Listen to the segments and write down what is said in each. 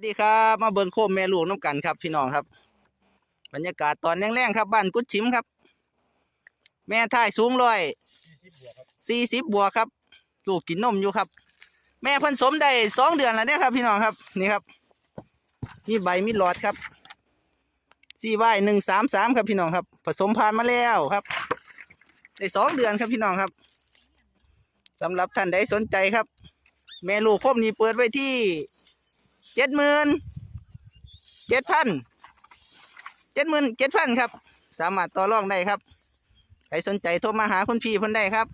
สวัสดีครับมาเบิ่งโคมแม่ลูกน้ำกันครับ พี่น้องครับ บรรยากาศตอนแรงๆครับบ้านกุดชิมครับ แม่ท่ายสูงร้อยสี่สิบบวกครับ ลูกกินนมอยู่ครับ แม่พิ่นสมได้สองเดือนแล้วเนี่ยครับ พี่น้องครับนี่ครับมีใบมีหลอดครับสี่ใบหนึ่งสามสามครับพี่น้องครับ ผสมพันธุ์มาแล้วครับได้สองเดือนครับพี่น้องครับสำหรับท่านใดสนใจครับ แม่ลูกคมนี้เปิดไว้ที่ เจ็ดหมื่นเจ็ดพันเจ็ดหมื่นเจ็ดพันครับ สามารถต่อรองได้ครับ ใครสนใจโทรมาหาคุณพี่เพิ่นได้ครับ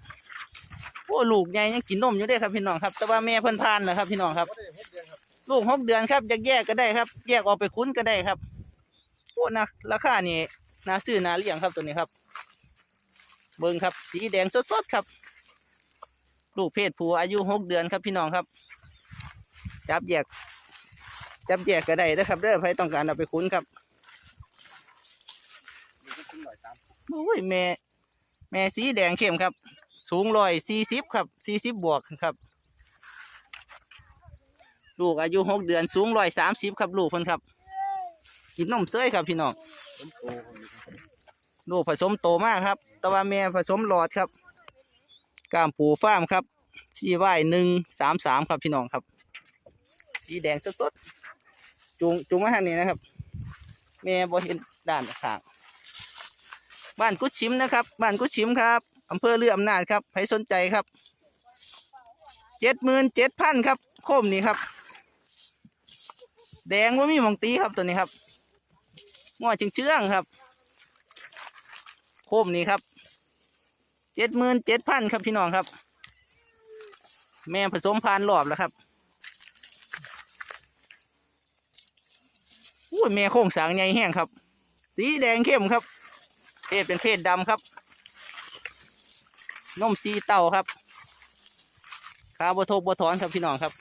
โอ้ลูกใหญ่ยังกินนมอยู่เด้ครับพี่น้องครับ แต่ว่าแม่เพิ่นพานนะครับ พี่น้องครับ ลูกหกเดือนครับอยากแยกก็ได้ครับ แยกออกไปคุ้นก็ได้ครับโอ้นะราคานี่น่าซื้อน่าเลี้ยงครับตัวนี้ครับ เบิ่งครับ สีแดงสดๆครับ ลูกเพศผู้อายุหกเดือนครับพี่น้องครับจับแยก จับแยกก็ได้นะครับเด้อใครต้องการเอาไปคุ้นครับโอ้ยแม่ แม่สีแดงเข้มครับ สูงร้อยสี่สิบครับสี่สิบบวกครับ ลูกอายุหกเดือนสูงร้อยสามสิบครับ ลูกเพิ่นครับ กินนมเสยครับพี่น้องลูกผสมโตมากครับ แต่ว่าแม่ผสมหลอดครับกล้ามปูฟ้ามครับชีว่ายหนึ่งสามสามครับพี่น้องครับสีแดงสดๆ จุงจุงมาทางนี้นะครับแม่บ่เห็นด้านข้างบ้านกุชิมนะครับ บ้านกุชิมครับอำเภอเรืออำนาจครับใครสนใจครับเจ็ดหมื่นเจ็ดพันครับ โคมนี้ครับ แดงว่ามีหมองตีครับตัวนี้ครับง้อจึงเชื่องครับ โคมนี้ครับเจ็ดหมื่นเจ็ดพันครับพี่น้องครับ แม่ผสมพานรอบแล้วครับ อุ้ยแม่โค้งสางใหญ่แห้งครับ สีแดงเข้มครับ เพศเป็นเพศดำครับนมสีเต่าครับขาบวทกบวถอนครับพี่น้องครับ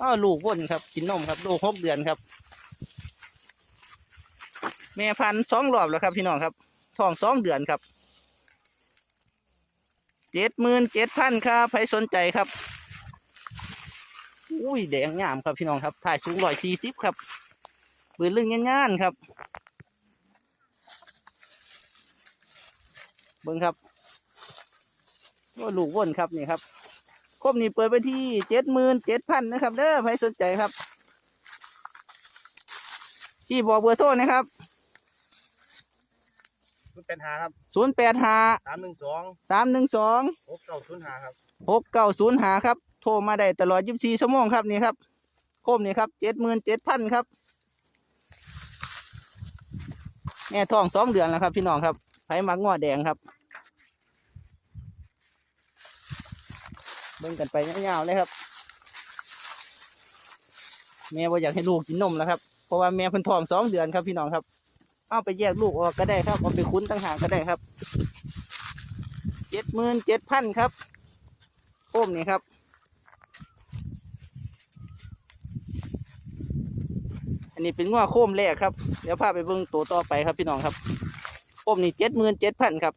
อ้อลูกว่นครับ กินนมครับ ลูกหกเดือนครับ แม่พันสองรอบแล้วครับ พี่น้องครับท้องสองเดือนครับเจ็ดหมื่นเจ็ดพันครับใครสนใจครับ อุ้ยแดงงามครับพี่น้องครับถ่ายสูงร้อยสี่สิบครับ ปืนเรื่องงานๆครับ เบิ้งครับว่าลูกว่นครับนี่ครับครบนี่เปิดไปที่เจ็ดหมื่นเจ็ดพันนะครับ เด้อใครสนใจครับ ที่บอกเบอร์โทรนะครับศูนย์แปดห้าครับศูนย์แปดห้าสามหนึ่งสองสามหนึ่งสองหกเก้าศูนย์ห้าครับหกเก้าศูนย์หาครับ โทรมาได้ตลอดยี่สิบสี่ชั่วโมงครับนี่ครับ โคมนี่ครับเจ็ดหมื่นเจ็ดพันครับ แม่ท้องสองเดือนแล้วครับ พี่น้องครับไผมักงอแดงครับเบิ่งกันไปยาวๆเลยครับ แม่ว่าอยากให้ลูกกินนมแล้วครับเพราะว่าแม่เพิ่นท้องสองเดือนครับ พี่น้องครับ เอาไปแยกลูกออกก็ได้ครับเอาไปคุ้นตั้งหากก็ได้ครับเจ็ดหมื่นเจ็ดพันครับโคมนี่ครับ อันนี้เป็นง้อโคมแรกครับ เดี๋ยวพาไปเบิ่งตัวต่อไปครับพี่น้องครับโคมนี่เจ็ดหมื่นเจ็ดพันครับ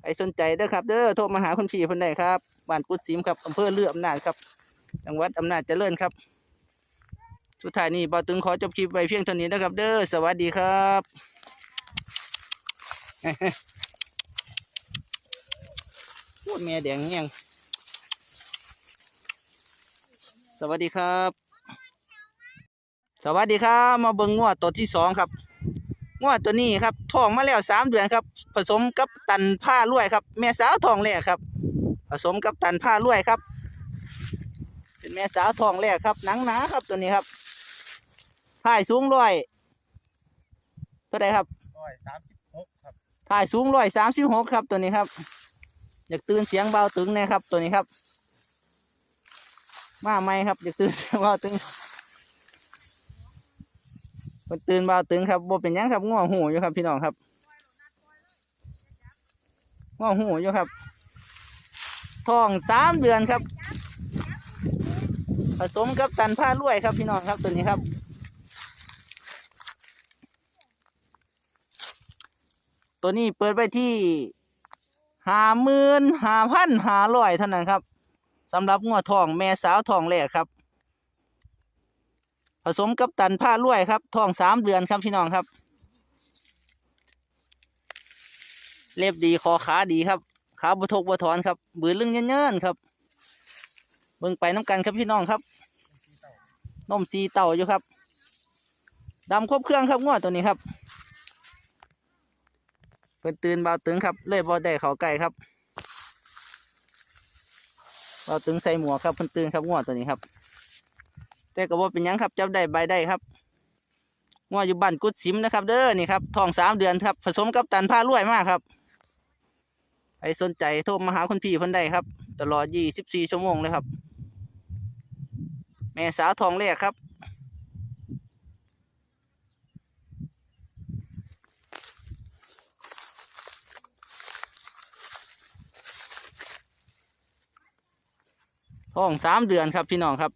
ใครสนใจเด้อครับ เด้อโทรมาหาคุณพี่คนใดครับบ้านกุดซิมครับอำเภอเรืออำนาจครับ จังหวัดอำนาจเจริญครับ สุดท้ายนี้บอตึงขอจบคลิปไว้เพียงเท่านี้นะครับ เด้อสวัสดีครับพูดแม่แดงเงี้ยงสวัสดีครับ สวัสดีครับ มาเบิ่งงวดตัวที่สองครับงวดตัวนี้ครับท้องมาแล้วสามเดือนครับ ผสมกับตันผ้ารวยครับ แม่สาวทองแรกครับ ผสมกับตันผ้ารวยครับ เป็นแม่สาวทองแรกครับหนังหนาครับตัวนี้ครับถ่ายสูงร้อยเท่าไรครับร้อยสามสิบหกครับถ่ายสูงร้อยสามสิบหกครับตัวนี้ครับ อยากตื่นเสียงเบาตึงนะครับ ตัวนี้ครับ มาไหมครับ อยากตื่นเสียงเบาตึง มันตื่นเบาตึงครับบ่เป็นยังครับง่วงหูอยู่ครับ พี่น้องครับง่วงหูอยู่ครับท้องสามเดือนครับ ผสมกับตันผ้ารวยครับ พี่น้องครับตัวนี้ครับ ตัวนี้เปิดไปที่หาหมื่นหาพันหาร้อยเท่านั้นครับสำหรับงัวทองแม่สาวทองแรกครับ ผสมกับตันผ้ารวยครับท้องสามเดือนครับพี่น้องครับ เล็บดีคอขาดีครับขาบทกบถอนครับ บือลึงเยินๆครับเบิ่งไปน้ำกันครับพี่น้องครับนมสีเต่าอยู่ครับดำครบเครื่องครับงวดตัวนี้ครับเพิ่นตื่นเบาตึงครับ เลยบ่ได้เขาใกล้ครับเบาตึงใส่หมวกครับเพิ่นตื่นครับงวดตัวนี้ครับ แต่ก็บ่เป็นยังครับจับได้ใบได้ครับงวอยู่บ้านกุดสิมนะครับ เด้อนี่ครับท้องสามเดือนครับ ผสมกับตันผ้ารวยมากครับใครสนใจโทรมาหาคุณพี่เพิ่นได้ครับ ตลอด 24 ชั่วโมงเลยครับ แม่สาวทองแรกครับท้องสามเดือนครับพี่น้องครับ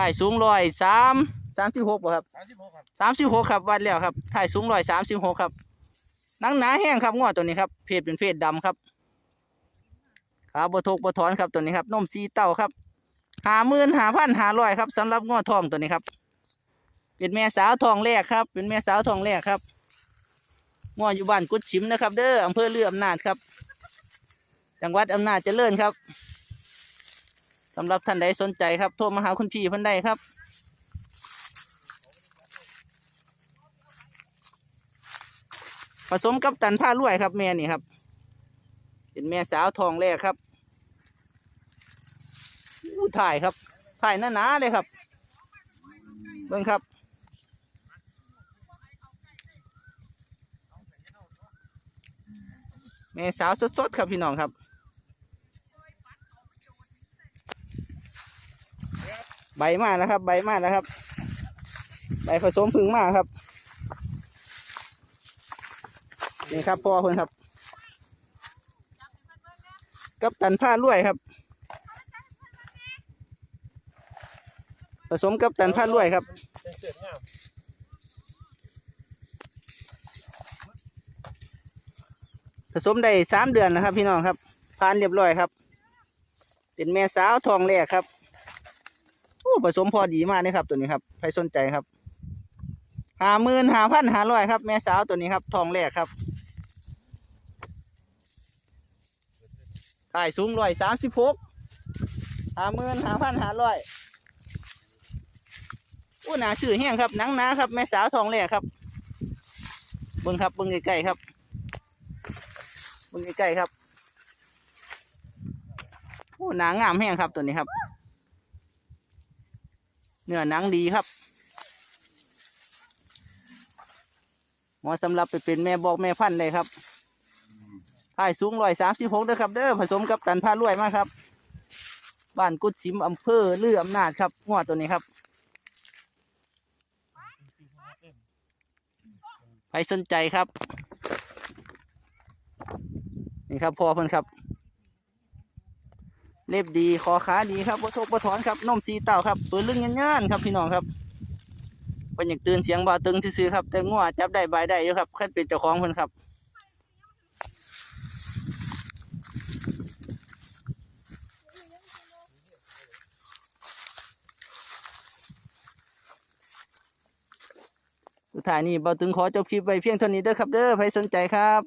ถ่ายสูงร้อยสามสามสิบหกบ่ครับสามสิบหกครับสามสิบหกครับวัดแล้วครับถ่ายสูงร้อยสามสิบหกครับหนังหนาแห้งครับงอตัวนี้ครับเพศเป็นเพศดำครับขาบทกบถอนครับตัวนี้ครับนมสีเต้าครับหาหมื่นหาพันหาร้อยครับสำหรับงอทองตัวนี้ครับ เป็นแม่สาวทองแรกครับ เป็นแม่สาวทองแรกครับงออยู่บ้านกุดชิมนะครับ เด้ออำเภอเรืออำนาจครับ จังหวัดอำนาจเจริญครับสำหรับท่านใดสนใจครับ โทรมาหาคุณพี่เพิ่นได้ครับ ผสมกับตันผ้ารวยครับแม่นี่ครับ เป็นแม่สาวทองแรกครับอู้ถ่ายครับ ถ่ายหนาๆเลยครับเบิ่งครับแม่สาวสดๆครับพี่น้องครับ ใบมาแล้วครับ ใบมาแล้วครับ ใบผสมพึ่งมากครับ นี่ครับพ่อเพิ่นครับ กับตันผ้ารวยครับ ผสมกับตันผ้ารวยครับผสมได้สามเดือนนะครับ พี่น้องครับผ่านเรียบร้อยครับ เป็นแม่สาวทองแรกครับ ผสมพอดีมากนะครับตัวนี้ครับใครสนใจครับหาหมื่นหาพันหาร้อยครับ แม่สาวตัวนี้ครับ ทองแรกครับถ่ายสูงร้อยสามสิบหกหาหมื่นหาพันหาร้อยโอ้หนาชื่อแห้งครับนังนาครับ แม่สาวทองแรกครับเบิ้งครับเบิ้งใกล้ๆครับเบิ่งใกล้ๆครับโอ้หนังงามแห้งครับตัวนี้ครับ เนื้อหนังดีครับหมาะสำหรับไปเป็นแม่บอกแม่พันธุ์เลยครับถ่ายสูงร้อยสามสิบหกเด้อครับ เด้อผสมกับตันผ้ารวยมากครับ บ้านกุดสิมอำเภอเลืออำนาจครับงวดตัวนี้ครับใครสนใจครับ นี่ครับพอเพิ่นครับ เล็บดีคอขาดีครับบ่ทกบ่ถอนครับนมสีเต้าครับตัวลึงยันๆครับพี่น้องครับเพิ่นอยากตื่นเสียงบ่ตึงซื่อๆครับ แต่งัวจับได้บายได้อยู่ครับคันเป็นเจ้าของเพิ่นครับสุดท้ายนี้บ่ตึงขอจบคลิปไว้เพียงเท่านี้เด้อครับ เด้อใครสนใจครับ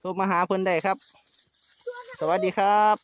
โทรมาหาเพิ่นได้ครับ สวัสดีครับ